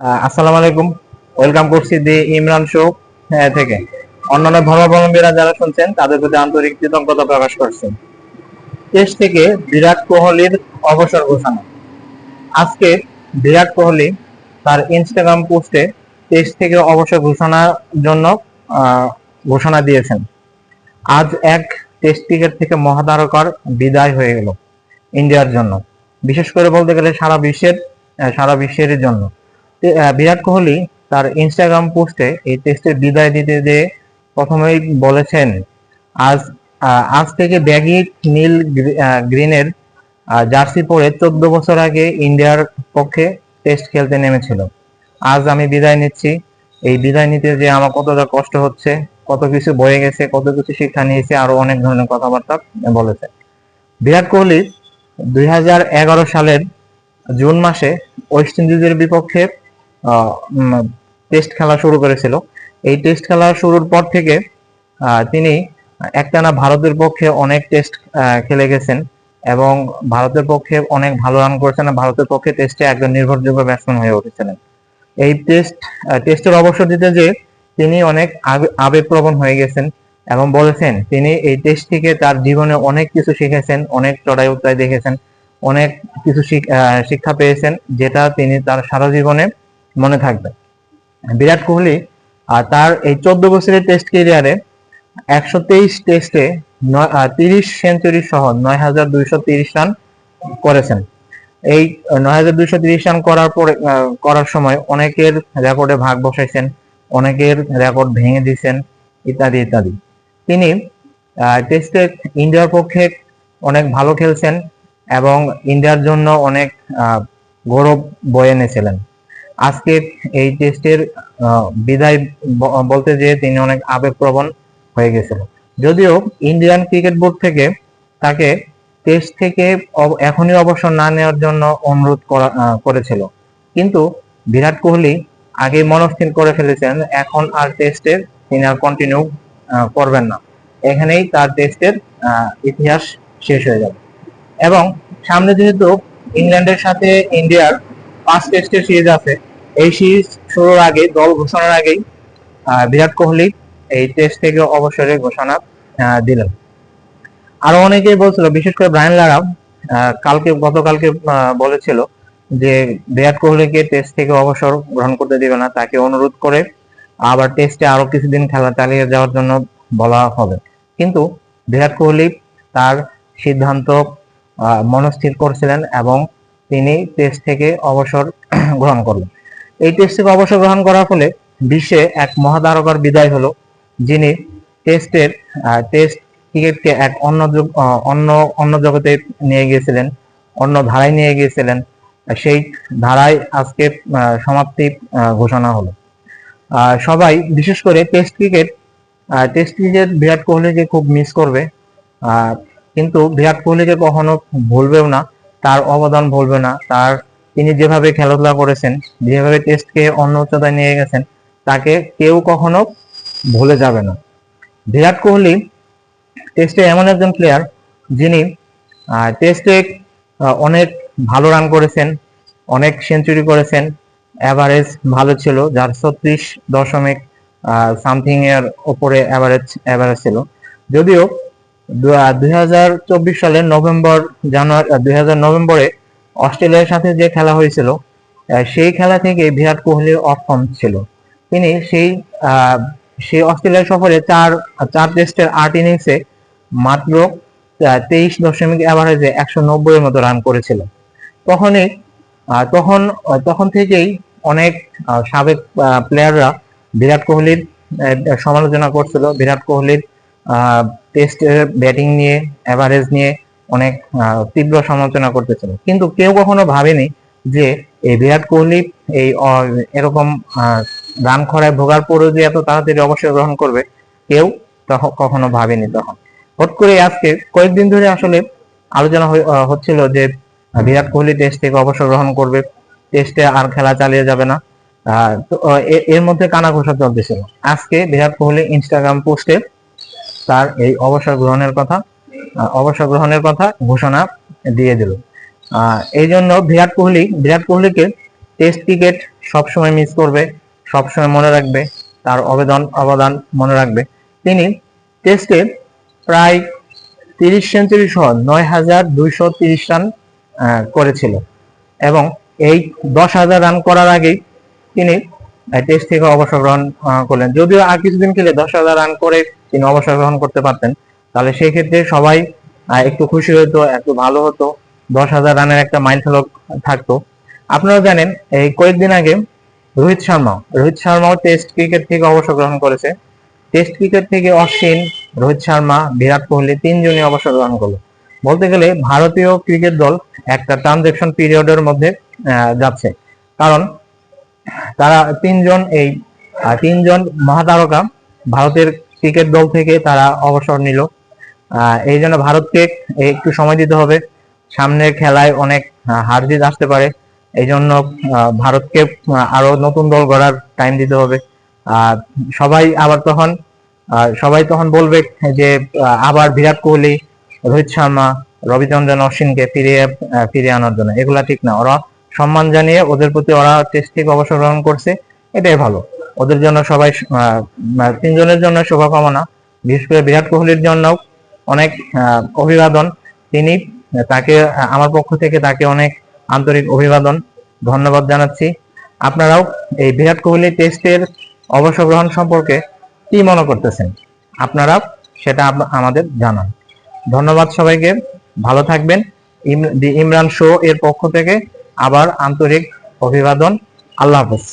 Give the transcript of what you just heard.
আসসালামু আলাইকুম। ওয়েলকাম করছি দি ইমরান শো থেকে। অন্যান্য ধর্মাবলম্বীরা যারা শুনছেন, তাদের প্রতি আন্তরিক কৃতজ্ঞতা প্রকাশ করছেন টেস্ট থেকে বিরাট কোহলির অবসর ঘোষণা। আজকে বিরাট কোহলি তার ইনস্টাগ্রাম পোস্টে টেস্ট থেকে অবসর ঘোষণার জন্য ঘোষণা দিয়েছেন। আজ এক টেস্ট ক্রিকেট থেকে মহাতারকার বিদায় হয়ে গেল ইন্ডিয়ার জন্য। বিশেষ করে বলতে গেলে সারা বিশ্বের সারা বিশ্বের জন্য। বিরাট কোহলি তার ইনস্টাগ্রাম পোস্টে এই টেস্টের বিদায় দিতে যে প্রথমেই বলেছেন, আজ আজ থেকে ব্যাগি নীল গ্রিনের জার্সি পরে চোদ্দ বছর আগে ইন্ডিয়ার পক্ষে টেস্ট খেলতে নেমেছিল। আজ আমি বিদায় নিচ্ছি। এই বিদায় নিতে যে আমার কতটা কষ্ট হচ্ছে, কত কিছু বয়ে গেছে, কত কিছু শিক্ষা নিয়েছে, আরও অনেক ধরনের কথাবার্তা বলেছে। বিরাট কোহলি দুই হাজার এগারো সালের জুন মাসে ওয়েস্ট ইন্ডিজের বিপক্ষে টেস্ট খেলা শুরু করেছিল। এই টেস্ট খেলা শুরুর পর থেকে তিনি একটানা ভারতের পক্ষে অনেক টেস্ট খেলে গেছেন এবং ভারতের পক্ষে অনেক ভালো রান করেছেন ভারতের পক্ষে টেস্টে একজন নির্ভরযোগ্য ব্যাটসম্যান হয়ে উঠেছিলেন। এই টেস্ট টেস্টের অবসর দিতে যে তিনি অনেক আবে- আবেগপ্রবণ হয়ে গেছেন এবং বলেছেন, তিনি এই টেস্ট থেকে তার জীবনে অনেক কিছু শিখেছেন, অনেক চড়াই উত্তরায় দেখেছেন, অনেক কিছু শিক্ষা পেয়েছেন, যেটা তিনি তার সারা জীবনে মনে থাকবে। বিরাট কোহলি আর তার এই চোদ্দ বছরের টেস্ট ক্যারিয়ারে একশো তেইশ টেস্টে তিরিশ সেঞ্চুরি সহ নয় হাজার দুইশো তিরিশ রান করেছেন। এই নয় হাজার দুইশো তিরিশ রান করার পরে করার সময় অনেকের রেকর্ডে ভাগ বসাইছেন, অনেকের রেকর্ড ভেঙে দিয়েছেন, ইত্যাদি ইত্যাদি। তিনি টেস্টে ইন্ডিয়ার পক্ষে অনেক ভালো খেলছেন এবং ইন্ডিয়ার জন্য অনেক গৌরব বয়ে এনেছিলেন। আজকে এই টেস্টের বিদায় বলতে যেয়ে তিনি অনেক আবেগপ্রবণ হয়ে গেছিলেন। যদিও ইন্ডিয়ান ক্রিকেট বোর্ড থেকে তাকে টেস্ট থেকে এখনই অবসর না নেওয়ার জন্য অনুরোধ করেছিল। কিন্তু বিরাট কোহলি আগে মনস্থির করে ফেলেছেন, এখন আর টেস্টের তিনি আর কন্টিনিউ করবেন না। এখানেই তার টেস্টের ইতিহাস শেষ হয়ে যাবে। এবং সামনে যেহেতু ইংল্যান্ডের সাথে ইন্ডিয়ার পাঁচ টেস্টের সিরিজ আছে এই সিরিজ শুরুর আগে দল ঘোষণার আগেই বিরাট কোহলি এই টেস্ট থেকে অবসরের ঘোষণা দিলেন। আরও অনেকেই বলছিল বিশেষ করে ব্রায়ান লারা আহ, কালকে গতকালকে বলেছিল যে বিরাট কোহলিকে টেস্ট থেকে অবসর গ্রহণ করতে দিবে না তাকে অনুরোধ করে আবার টেস্টে আরও কিছুদিন খেলা চালিয়ে যাওয়ার জন্য বলা হবে। কিন্তু বিরাট কোহলি তার সিদ্ধান্ত মনস্থির করছিলেন এবং তিনি টেস্ট থেকে অবসর গ্রহণ করলেন। এই টেস্টে অবসর গ্রহণ করার ফলে বিশ্বে এক মহাতারকার বিদায় হলো, যিনি টেস্টের টেস্ট ক্রিকেটকে এক অন্য অন্য অন্য জগতে নিয়ে গিয়েছিলেন, অন্য ধারায় নিয়ে গিয়েছিলেন। সেই ধারায় আজকে সমাপ্তি ঘোষণা হলো। সবাই, বিশেষ করে test cricket test cricket Virat কোহলিকে খুব মিস করবে। কিন্তু বিরাট কোহলিকে কখনো ভুলবেও না, তার অবদান ভুলবে না, তার তিনি যেভাবে খেলাধুলা করেছেন, যেভাবে টেস্টকে অন্য উচ্চতায় নিয়ে গেছেন, তাকে কেউ কখনো ভুলে যাবে না। বিরাট কোহলি টেস্টে এমন একজন প্লেয়ার যিনি টেস্টে অনেক ভালো রান করেছেন, অনেক সেঞ্চুরি করেছেন এভারেজ ভালো ছিল, যার ছত্রিশ দশমিক সামথিং এর ওপরে এভারেজ এভারেজ ছিল। যদিও দুই হাজার চব্বিশ সালের নভেম্বর, জানুয়ারি দুই হাজার নভেম্বরে অস্ট্রেলিয়ার সাথে যে খেলা হয়েছিল সেই খেলা থেকে বিরাট কোহলির অফ ছিল। তিনি সেই সেই অস্ট্রেলিয়া সফরে চার চার টেস্টের আট ইনিংসে মাত্র তেইশ দশমিক এভারেজে একশো নব্বইয়ের মতো রান করেছিল তখনই তখন তখন থেকেই অনেক সাবেক প্লেয়াররা বিরাট কোহলির সমালোচনা করছিল। বিরাট কোহলির টেস্টের ব্যাটিং নিয়ে এভারেজ নিয়ে অনেক তীব্র সমালোচনা করতেছিল। কিন্তু কেউ কখনো ভাবেনি যে এই বিরাট কোহলি এই এরকম রান খরায় ভোগার পরেও যে এত তাড়াতাড়ি অবসর গ্রহণ করবে, কেউ তখন কখনো ভাবেনি তখন। হট করে আজকে কয়েকদিন ধরে আসলে আলোচনা হচ্ছিল যে বিরাট কোহলি টেস্ট থেকে অবসর গ্রহণ করবে, টেস্টে আর খেলা চালিয়ে যাবে না। এর মধ্যে কানা ঘোষা চলতেছিল। আজকে বিরাট কোহলি ইনস্টাগ্রাম পোস্টে তার এই অবসর গ্রহণের কথা অবসর গ্রহণের কথা ঘোষণা দিয়ে দিল। এই জন্য বিরাট কোহলি, বিরাট কোহলিকে টেস্ট ক্রিকেট সবসময় মিস করবে, সবসময় মনে রাখবে, তার অবদান অবদান মনে রাখবে। তিনি টেস্টে প্রায় তিরিশ সেঞ্চুরি সহ নয় হাজার দুইশো তিরিশ রান করেছিল এবং এই দশ হাজার রান করার আগেই তিনি টেস্ট থেকে অবসর গ্রহণ করলেন। যদিও আর কিছুদিন খেলে দশ হাজার রান করে তিনি অবসর গ্রহণ করতে পারতেন তাহলে সেই ক্ষেত্রে সবাই একটু খুশি হতো একটু ভালো হতো। দশ হাজার রানের একটা মাইল ফলক থাকতো। আপনারা জানেন, এই কয়েকদিন আগে রোহিত শর্মা, রোহিত শর্মাও টেস্ট ক্রিকেট থেকে অবসর গ্রহণ করেছে। টেস্ট ক্রিকেট থেকে অশ্বিন, রোহিত শর্মা, বিরাট কোহলি তিনজনই অবসর গ্রহণ করল। বলতে গেলে ভারতীয় ক্রিকেট দল একটা ট্রানজেকশন পিরিয়ডের মধ্যে যাচ্ছে। কারণ তারা তিনজন এই তিনজন মহাতারকা ভারতের ক্রিকেট দল থেকে তারা অবসর নিল। এই জন্য ভারতকে একটু সময় দিতে হবে। সামনের খেলায় অনেক হার জিত আসতে পারে। এই জন্য ভারতকে আরও নতুন দল গড়ার টাইম দিতে হবে। সবাই আবার তখন সবাই তখন বলবে যে আবার বিরাট কোহলি, রোহিত শর্মা, রবিচন্দ্রন অশ্বিনকে ফিরিয়ে ফিরিয়ে আনার জন্য। এগুলা ঠিক না। ওরা সম্মান জানিয়ে ওদের প্রতি ওরা টেস্ট থেকে অবসর গ্রহণ করছে। এটাই ভালো। ওদের জন্য সবাই তিনজনের জন্য শুভকামনা। বিশেষ করে বিরাট কোহলির জন্য অনেক অভিবাদন। তিনি তাকে, আমার পক্ষ থেকে তাকে অনেক আন্তরিক অভিবাদন, ধন্যবাদ জানাচ্ছি। আপনারাও এই বিরাট কোহলি টেস্টের অবসর গ্রহণ সম্পর্কে কি মনে করতেছেন? আপনারা সেটা আমাদের জানান। ধন্যবাদ সবাইকে, ভালো থাকবেন। দি ইমরান শো এর পক্ষ থেকে আবার আন্তরিক অভিবাদন। আল্লাহ হাফেজ।